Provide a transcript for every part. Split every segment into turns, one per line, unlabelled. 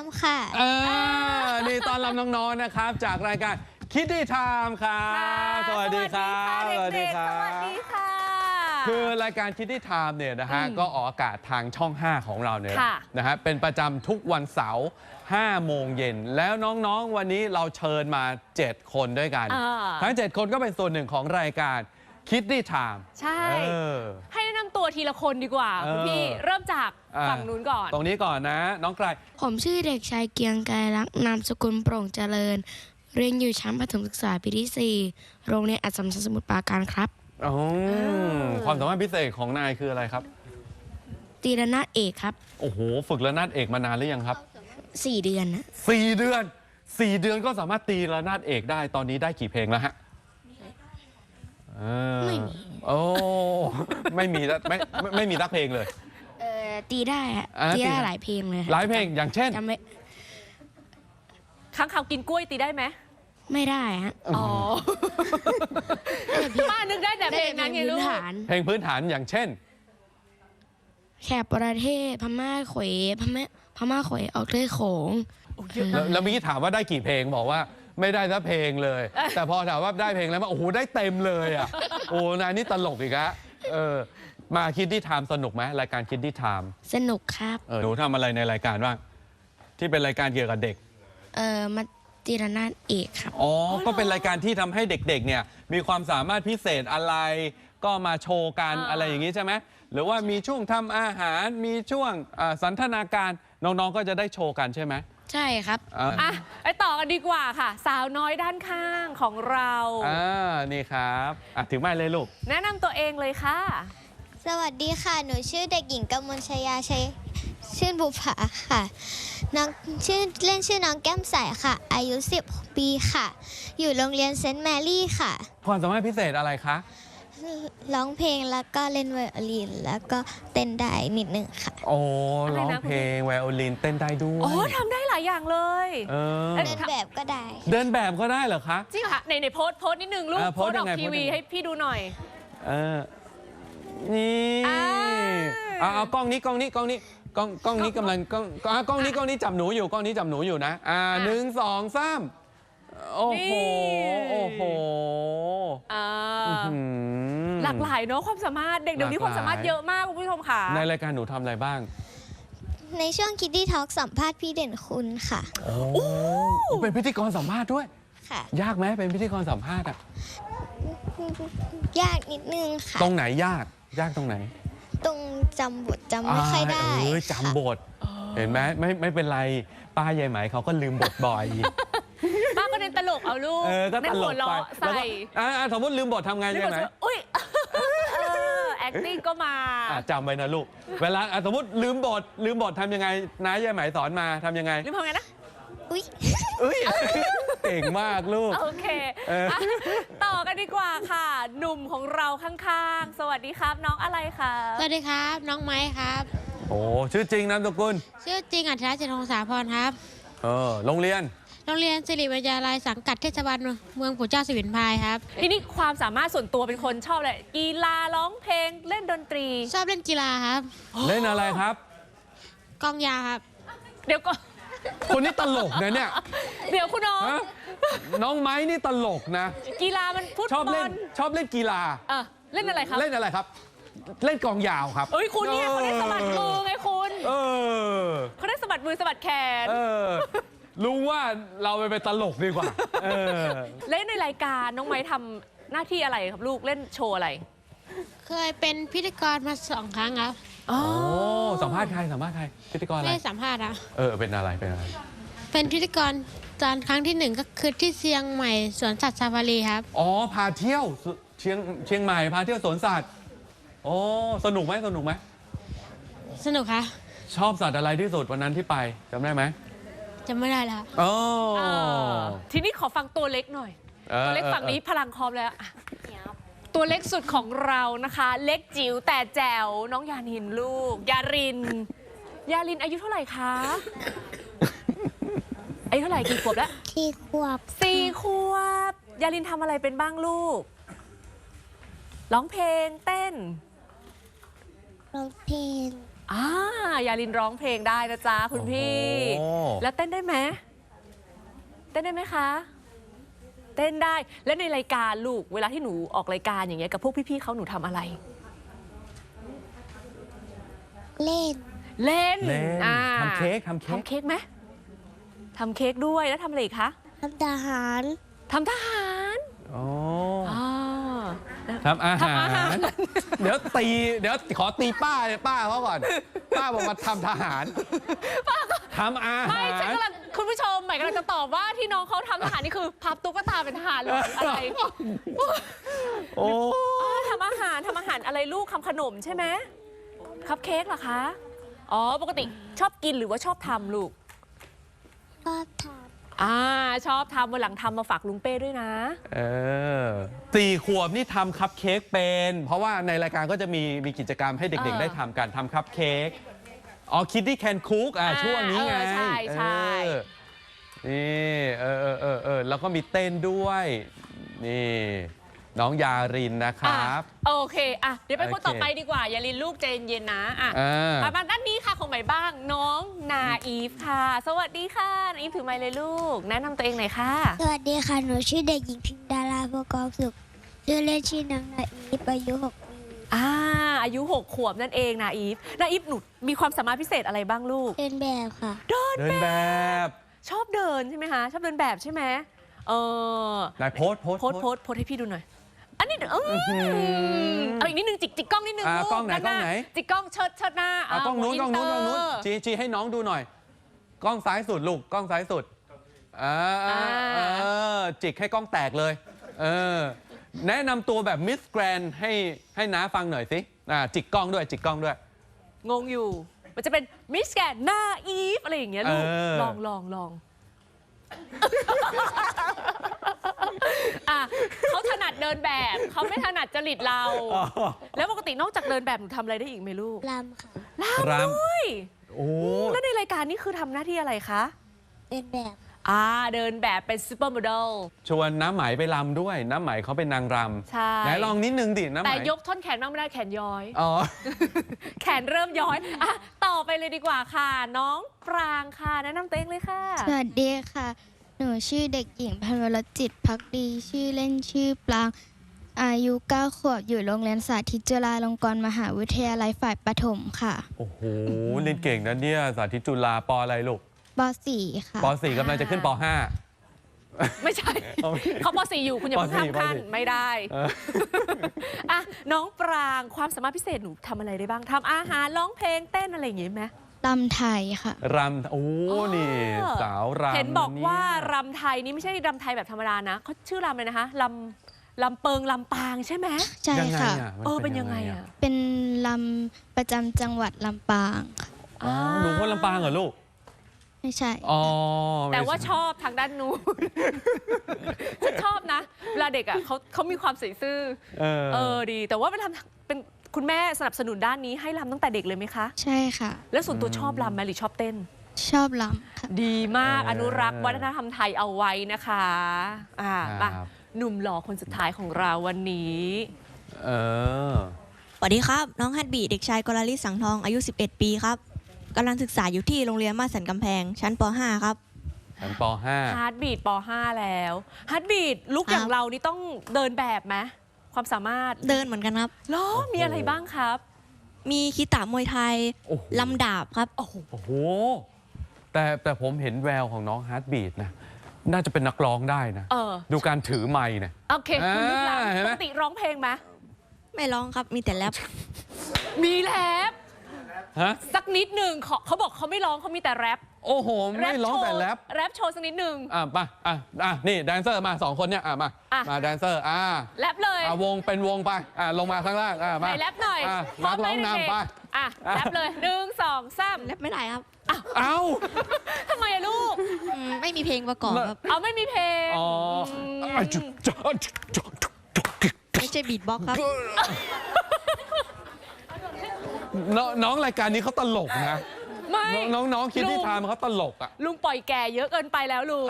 ม์ค่ะ
เออนี่ตอนรับน้องๆนะครับ จากรายการคิดดี้ไทม์ครับ สวัสดีครับ
สวัสดีค่ะเด็กๆสวัสดีค่ะ
คือรายการคิดดี้ไทม์เนี่ยนะฮะ
อืม
ก็ออกอากาศทางช่อง 5 ของเราเนี่ย
ค่ะ
นะฮะ เป็นประจำทุกวันเสาร์5โมงเย็น แล้วน้องๆ วันนี้เราเชิญมา 7 คนด้วยกัน
อ่า
ทั้ง 7 คนก็เป็นส่วนหนึ่งของรายการ คิดดี้ไทม์
ใช่
เออ
ให้แนะนำตัวทีละคนดีกว่า
เออ
คุณพี่เริ่มจาก
อ่า
ฝั่งนู้นก่อน
ตรงนี้ก่อนนะ น้องไกล
ผมชื่อเด็กชายเกียงไกรลักษณ์นามสกุลโปร่งเจริญ เรียนอยู่ชั้นประถมศึกษาปีที่ 4 โรงเรียนอัสสัมชัญสมุทรปราการครับ
อ๋อ
อ
ความสามารถพิเศษของนายคืออะไรครับ
ตีระนาดเอกครับ
โอ้โห ฝึกระนาดเอกมานานหรือยังครับ
4 เดือนนะ
สี่เดือนสี่เดือนก็สามารถตีระนาดเอกได้ ตอนนี้ได้กี่เพลงแล้วฮะเออ
ไม่มี
โอ้ไม่มีละไม่ไม่ไม่มีสักเพลงเลย
เออตีได้ฮะ
อ่า
ตี
ตี
ได้
ได้
หลายเพลงเลย
หลายเพลงอย่างเช่น
จำไม่
ข้างเขาวกินกล้วยตีได้ไหม
ไม่ได้ฮะ
อ๋อป้านึกได้แต่เพลงนั้นไง
ได้
ลู
แต่
ก
พื้นฐาน
เพลงพื้นฐานอย่างเช่น
แขบประเทศพม่าเขวพม่าพม่าเขวออกเทือกโขง
แล้วแล้วเมื่อกี้ถามว่าได้กี่เพลงบอกว่า ไม่ได้สักเพลงเลย แต่พอถามว่าได้เพลงแล้วมาโอ้โหได้เต็มเลยอะโอ้นายนี่ตลกอีกอะเออมาคิดดี้ไทม์สนุกไหมรายการคิดดี้ไทม์
สนุกครับ
เออหนูทำอะไรในรายการบ้างที่เป็นรายการเกี่ยวกับเด็ก
เออมาตีระนาดเอกครับ
อ๋อ ก็เป็นรายการที่ทำให้เด็กๆ เนี่ย มีความสามารถพิเศษอะไร ก็มาโชว์กัน
อ่า
อะไรอย่างนี้ใช่ไหม หรือว่ามีช่วงทำอาหาร มีช่วงอ่าสันทนาการ น้องๆ ก็จะได้โชว์กันใช่ไหม
ใช่ครับ
อ่า
อะไปต่อกันดีกว่าค่ะ สาวน้อยด้านข้างของเรา
อ่านี่ครับอะถึงไม่เลยลูก
แนะนำตัวเองเลยค่ะ
สวัสดีค่ะ หนูชื่อเด็กหญิงกมลชยาชัยชื่นบุภาค่ะ น้องชื่อเล่นชื่อน้องแก้มใสค่ะ อายุ 10 ปีค่ะ อยู่โรงเรียนเซนต์แมรี่ค่ะ
ความสามารถพิเศษอะไรคะ
ร้องเพลงแล้วก็เล่นไวโอลินแล้วก็เต้นได้นิดนึงค่ะ
โอ้
อะไรนะ
ร้องเพลงไวโอลินเต้นได้ด้ว
โอ้
ย
ทำได้หลายอย่างเลย
เออ
เอ้ย
เดินแบบก็ได้
เดินแบบก็ได้เหรอคะ
จริงค่ะในในโพสต์โพสต์นิดนึงลูก
อ่า
โพ
โพ
ส
สต์
ต์อ
ยั
อก
งไง
ทีวี
โพสต์ยังไง
ให้พี่ดูหน่อย
เออนี่
อ่า
เอาเอากล้องนี้กล้องนี้กล้องนี้กล้องกล้องนี้กำลังกล้องอ่ากล้องนี้กล้องนี้จับหนูอยู่กล้องนี้จับหนูอยู่นะอ่าหนึ่งสองสาม โอ้โห โอ้โห
อ่า
อื้อหือ
หลากหลายเนอะความสามารถเด็กเดี๋ยวนี้
หลากหลาย
ความสามารถเยอะมากคุณผู้ชมค่ะ
ในรายการหนูทำอะไรบ้าง
ในช่วงคิดดี้ทอล์กสัมภาษณ์พี่เด่นคุณค่ะ
โอ้เป็นพิธีกรสัมภาษณ์ด้วย
ค่ะ
ยากไหมเป็นพิธีกรสัมภาษณ์อะ
ยากนิดนึงค่ะ
ตรงไหนยากยากตรงไหน
ตรงจำบทจำไม่ค่อยได้า
เออ
ค่ะ
จำบท เห็นไหมไม่ไม่เป็นไร ป้ายายไหมเขาก็ลืมบทบ่อย
ป้า ก็เน้นตลกเอาลูก
เออก็ต
เน้น
ล
หั
ก
ว
ไป
เราะ
แล้ว
ใส่
ก็อ่าอ่าสมมติลืมบททำไง
นี่
ใช่
ก็
ไหม
จะอุ้ยเออ acting ก็มา
อะจำไว้นะลูก เวลาอะสมมติลืมบทลืมบททำยังไงน้ายายไหมสอนมาทำยังไง
หรือพอไงนะ
อุ้ย
เอ้ย เก่งมากลูก
โอเค
เอออะ
ต่อกันดีกว่าค่ะ หนุ่มของเราข้างๆ สวัสดีครับน้องอะไรคะ
สวัสดีครับ น้องไม้ครับ
โอ้ชื่อจริงนามสกุล
ชื่อจริงอัธราชนงสาพรครับ
เออโรงเรียน
โรงเรียนสิริวิทยาลัยสังกัดเทศบาลเมืองปู่เจ้าสิวินพายครับ
ทีนี้ความสามารถส่วนตัวเป็นคนชอบอะไรกีฬาร้องเพลงเล่นดนตรี
ชอบเล่นกีฬาครับ
เล่นอะไรครับ
กองยาวครับ
เดี๋ยวก็
คนนี้ตลกนะเนี่ย
เดี๋ยวคุณน้อง
ฮะน้องไม้นี่ตลกนะ
กีฬามันฟุต
ชอบบ
อ
เล่น
ล
ชอบเล่นกีฬา
เออเล่นอะไรครับ
เล่นอะไรครับ เล่นกองยาวครับ
เอ้ยคุณเนี่ยเขาได้สะบัดมือไงคุณ
เออ
เขาได้สะบัดมือสะบัดแขน
เออ รู้ว่าเราไปเป็นตลกดีกว่า เออ
เล่นในรายการน้องไม้ทำหน้าที่อะไรครับลูกเล่นโชว์อะไร
เคยเป็นพิธีกรมาสองครั้งครับ
อ๋อ
โอ้สัมภาษณ์ใครสัมภาษณ์ใครพิธีกรอะไร
ไม่ได้สัมภาษณ์ครับ
เออ เป็นอะไร เป็นอะไร
เป็นพิธีกรตอนครั้งที่หนึ่งก็คือที่เชียงใหม่สวนสัตว์ซาฟารีครับ
อ๋อ พาเที่ยวสุเชียงเชียงใหม่ พาเที่ยวสวนสัตว์โอ้สนุกไหมสนุกไหม
สนุกค่ะ
ชอบสัตว์อะไรที่สุดวันนั้นที่ไปจำได้ไหม
จำไม่ได้แล้ว
อ๋อ
เออทีนี้ขอฟังตัวเล็กหน่อย
ออ
ตัวเล็ก
ออ
ฝั่งนี้พลังคอมแล้วอะตัวเล็กสุดของเรานะคะ เล็กจิ๋วแต่แจ๋วน้องยานินลูก ยาริน ยารินอายุเท่าไหร่คะอายุเท่าไหร่กี่ขวบแล้ว
ที่ควบ
สี่ขวบยาลินทำอะไรเป็นบ้างลูกร้องเพลงเต้น
ร้องเพลง
อ่า ยาลินร้องเพลงได้นะจ๊ะคุณพี่
โอ้
แล้วเต้นได้ไหมเต้นได้ไหมคะ เต้นได้ แล้วในรายการลูกเวลาที่หนูออกรายการอย่างเงี้ยกับพวกพี่ๆเขาหนูทำอะไร
เล่น
เล่น
เล่น
อ่า
ทำเค้กทำเค้ก
ทำเค้กไหมทำเค้กด้วยแล้วทำอะไรอีกคะ
ทำทหาร
ทำทหาร
อ้
อ่า
ทำอา
ทำอา
หา
หาร
รเดี๋ยวตี เดี๋ยวขอตีป้าเลยป้าเขาก่อน ป้าบอกมาทำทหารทำอา
ไม่
หา
ฉัน
ร
กำลังคุณผู้ชมใหม่กำลังจะตอบว่าที่น้องเขาทำทหารนี่คือ พับตุ๊กตาเป็นทหารเหรออะไร
โอ้
อ๋อทำอาหารทำอาหารอะไรลูกทำขนมใช่ไหมคัพเค้กเหรอคะ อ๋อ ปกติชอบกินหรือว่าชอบทำลูก
ชอบท
อ่าชอบทำวันหลังทำมาฝากลุงเป้ด้วยนะ
เออสี่ขวบนี่ทำคัพเค้กเป็น เพราะว่าในรายการก็จะมีมีกิจกรรมให้เด็ก
เออ
ๆได้ทำกันทำคัพเค้กอ๋อคิดดี้แคนคุกอะ
อ่า
ช่วงนี้ไง
เออใช่ใช่
เออนี่เออเออเออเออแล้วก็มีเต้นด้วย นี่ น้องยารินนะครับ
อะโอเคอะเดี๋ยวไปคน
โอเค
ต่อไปดีกว่า อย่าลินลูกใจเย็นๆนะอะ
อ่า
มามาด้านนี้ค่ะของใหม่บ้างน้องนาอีฟค่ะ สวัสดีค่ะนาอีฟถือไมค์เลยลูก แนะนำตัวเองหน่อยค่ะำ
สวัสดีค่ะ หนูชื่อเด็กหญิงพิมดาราโพกองสุข ชื่อเล่นชื่อน้องนาอีฟอายุหกปี
อ่าอายุ 6 ขวบนั่นเองนาอีฟนาอีฟหนูมีความสามารถพิเศษอะไรบ้างลูก
เป็นแบบค่ะ
เดิน
เดินแบบ
ชอบเดินใช่ไหมคะ ชอบเดินแบบใช่ไหมเออ
นายโพสต์โพสต์
โพสต์โพสต์โพสต์ให้พี่ดูหน่อย อันนี้เออเอาอีกนิดนึงจิกจิกกล้องนิดนึง
อ่า
ลู
กล้องไหน
ด้าก
ล้องไหน
จิกกล้องเชิดเชิดหน้า
อะกล้องนู้นกล้องนู้นกล้องนู้น
อิเตอร์
จีจีให้น้องดูหน่อย กล้องซ้ายสุดลูกกล้องซ้ายสุดอ่า
อ่า
เออจิกให้กล้องแตกเลยเออแนะนำตัวแบบมิสแกรนให้ให้น้าฟังหน่อยสิอ่าจิกกล้องด้วยจิกกล้องด้วย
งงอยู่ มันจะเป็นมิสแกนหน้าอีฟอะไรอย่างเงี้ยลูก
เออ
ลองลองลอง อะเขาถนัดเดินแบบเขาไม่ถนัดจริตเราแล้วปกตินอกจากเดินแบบหนูทำอะไรได้อีกไหมลูก
ลำค่ะ
ลำ
ร
ด้วยำ
โอ้
แล้วในรายการนี่คือทำหน้าที่อะไรคะ
เป็นแบบ
อ่าเดินแบบเป็นซูเปอร์โมเดล
ชวนน้ำไหมไปรำด้วย น้ำไหมเขาเป็นนางร
ใช่ำ
ไหนลองนิดนึงดิน้ำไหม
แต่ยกท่อนแขนบ้างไม่ได้แขนย้อย
อ๋อ
แขนเริ่มย้อยอะต่อไปเลยดีกว่าค่ะ น้องปรางค่ะ แนะนำตัวเองเลยค่ะ
สวัสดีค่ะห นูชื่อเด็กหญิงพันวรจิตพักดี ชื่อเล่นชื่อปลาง อายุ 9 ขวบ อยู่โรงเรียนสาธิตจุฬาลงกรณ์มหาวิทยาลัยฝ่ายประถมค่ะ
โอ้โหเรียนเก่งนะเนี่ย สาธิตจุฬาปออะไรลูก
ป .4 ค่ะ
ปสี่กำลังจะขึ้นปห้า
ไม่ใช่
เอาไม่
เขาปสี่อยู่คุณอย่าเพิ่ง
ปสี่
ข้ามขั้น
ปสี่
ไม่ได้
เออ
อะน้องปรางความสามารถพิเศษหนูทำอะไรได้บ้างทำอาหารร้องเพลงเต้นอะไรอย่างงี้ไหม
ลำไทยค่ะ
รำโอ้นี่ สาวรำ
เห็นบอกะ
ย
ว่ารำไทยนี่ไม่ใช่รำไทยแบบธรรมดานะเขาชื่อรำเลยนะคะลำลำเปิงลำปางใช่ไหม
ใช่
ยังไง
ค่ะ
อะมั
เออเป็นยังไงอะ
เป็นลำประจำจังหวัดลำปางค่ะ
อ๋อหนูคนลำปางเหรอลูก
ไม่ใช่
อ๋อ
แต่ว่า
ไม่ใช
อบทางด้านนู้นฉันชอบนะ เวลาเด็กอะเขาเขามีความใส่ซื่อ
เออ
เออดี แต่ว่าเวลาเป็น คุณแม่สนับสนุนด้านนี้ให้รำตั้งแต่เด็กเลยไหมคะ
ใช่ค่ะ
แล้วส่วนตัวชอบรำไหมหรือชอบเต้น
ชอบลำค่ะ
ดีมาก
เอออ
อนุรักษ์วัฒนธรรมไทยเอาไว้นะคะอ่า
ครั
มา
บ
หนุ่มหล่อคนสุดท้ายของเราวันนี้
เออ
สวัสดีครับ น้องฮัตบีเด็กชายกรลิศสังทองอายุ 11 ปีครับกำลังศึกษาอยู่ที่โรงเรียนมาดสันกำแพง ชั้นป .5 ครับ
ชั้นปห้า
ฮาร์ดบีดป .5 แล้วฮาร์ดบีดลุกอย่าง
ครับ
เรานี่ต้องเดินแบบไหม ความสามารถ
เดินเหมือนกันครับ
เหรอมีอะไรบ้างครับ
มีคีตามวยไทย
โอ้โห
ลำดาบครับ
โอ้โห
โอ้โหแต่แต่ผมเห็นแววของน้องฮาร์ดบีดนะ น่าจะเป็นนักร้องได้นะ
เออ
ดูการถือไม้นะ
โอเคคุณลุกหลัง
อ่าเห็นไห
ป
ม
กติร้องเพลงไหม
ไม่ร้องครับมีแต่แรป
มีแรป
ฮะ
สักนิดหนึ่งเขาเขาบอกเขาไม่ร้องเขามีแต่แรป
โอ้โหไม่ร้องแต่แรป
แรปโชว์สักนิดหนึ่ง
อะมาอะอะนี่แดนเซอร์มาสองคนเนี่ยอะมา
อะ
มาแดนเซอร์อะ
แรปเลย
อะวงเป็นวงไปอะลงมาข้างล่างอะ
ไห
มา
นแรปหน่อย
อะ
พร้
นั
ม
กร้อง
หม
นำไป
เด็กๆอะแรปเลยหนึ่งสองสาม
แรปไม่ได้ครับ
เอ้า
ทำไมอะลูก
อืมไม่มีเพลงประกอบครับ
เอาไม่มีเพลง
อ๋อ
ม
อะจุ๊บจ๊ะจุ๊บจ๊ะจุ๊บจ๊ะ
ไม่ใช่บีทบ็อกซ์ครับ
น้องน้องรายการนี้เขาตลกนะ
ไม่
น้องน้องน้องคิดที่
ลุง
ทามเขาตลกอะ
ลุงปล่อยแก่เยอะเกินไปแล้วลุง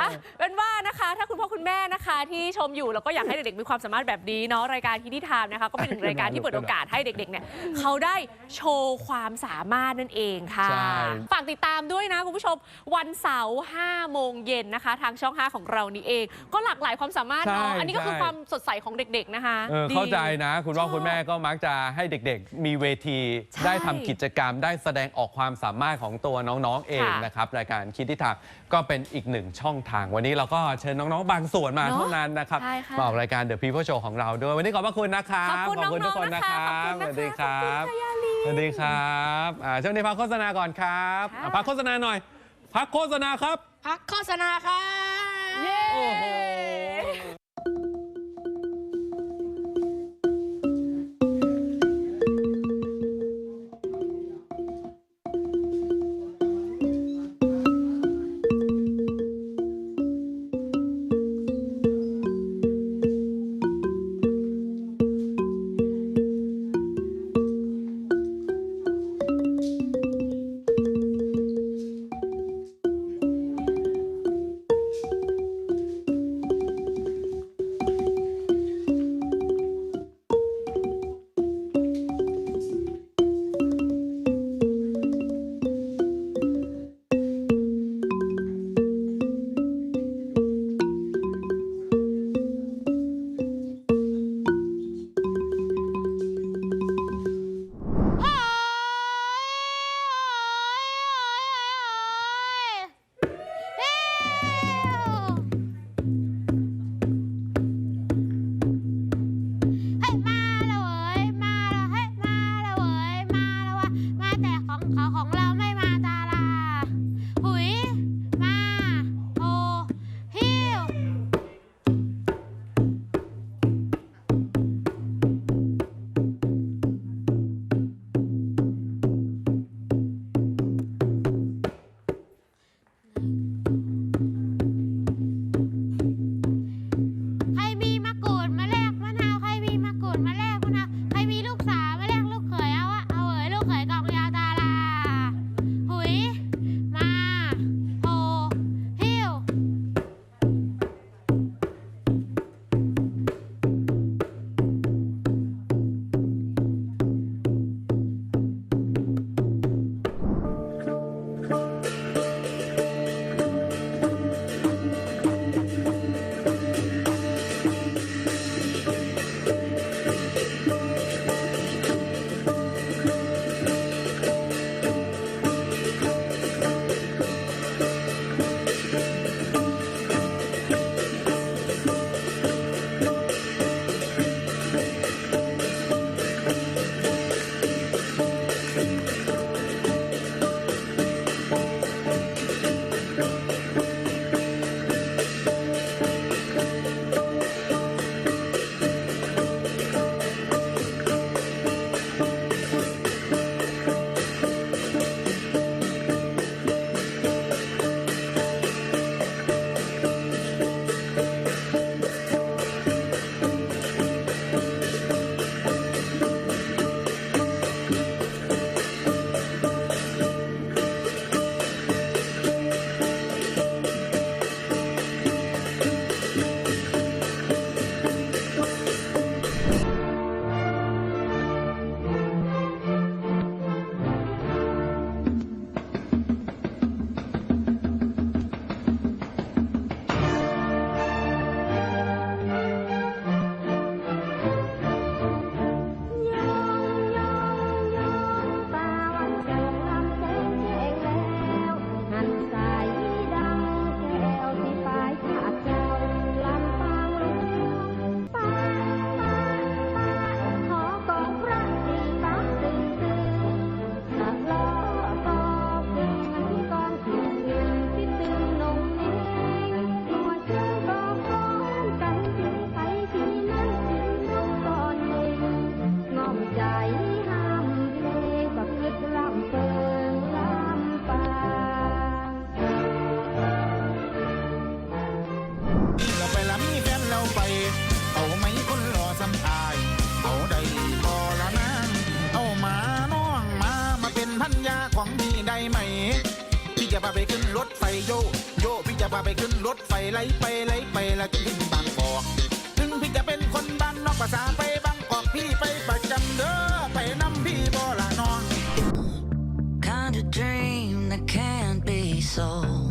อะเป็นว่านะคะ ถ้าคุณพ่อคุณแม่นะคะ ที่ชมอยู่แล้วก็อยากให้เด็กๆมีความสามารถแบบนี้เนาะรายการที่ที่ทามนะคะ ก็เป็นหนึ่งรายการที่เปิดโอกาสให้เด็กๆเนี่ยเขาได้โชว์ความสามารถนั่นเองค่ะ
ใช่
ฝากติดตามด้วยนะคุณผู้ชมวันเสาร์5โมงเย็นนะคะ ทางช่อง 5 ของเรานี่เอง ก็หลากหลายความสามารถเนาะ
ใช่
อันนี้ก็คือ
ใช่
ความสดใสของเด็กๆนะคะ
เออ
ดี
เข้าใจนะ คุณพ่อ
ชอบ
คุณแม่ก็มักจะให้เด็กๆ มีเวที
ใช่
ได้ทำกิจกรรมได้แสดงออกความสามารถของตัวน้องๆเอง
ค่ะ
นะครับรายการคิดทิศทางก็เป็นอีกหนึ่งช่องทาง วันนี้เราก็เชิญน้องๆบางส่วนมา
เนอะ
เท่านั้นนะครับ
ใช่ค่ะ
มาออกรายการ The People Show ของเราด้วย วันนี้ขอบพระคุณนะครับ
ขอบคุณน้องๆ
ทุกคนนะครั
นะคะ
บ
ขอบคุณนะคะ
สวัสดีครับ
ขอบคุณค่ะยาลี
สวัสดีครับอ่าช่วงนี้พักโฆษณาก่อนครับ
ค่ะ
อะพักโฆษณาหน่อย พักโฆษณาครับ
พักโฆษณาครับ
เย้
โอ้โห
ขึ้นรถไฟไหลไปไหลไปแล้วจนถึงบางกอก ถึงพี่จะเป็นคนบ้านนอกภาษาไปบางกอกพี่ไปประจำเด้อไปนำพี่บ่ละน้อง
kind of dream that can't be sold.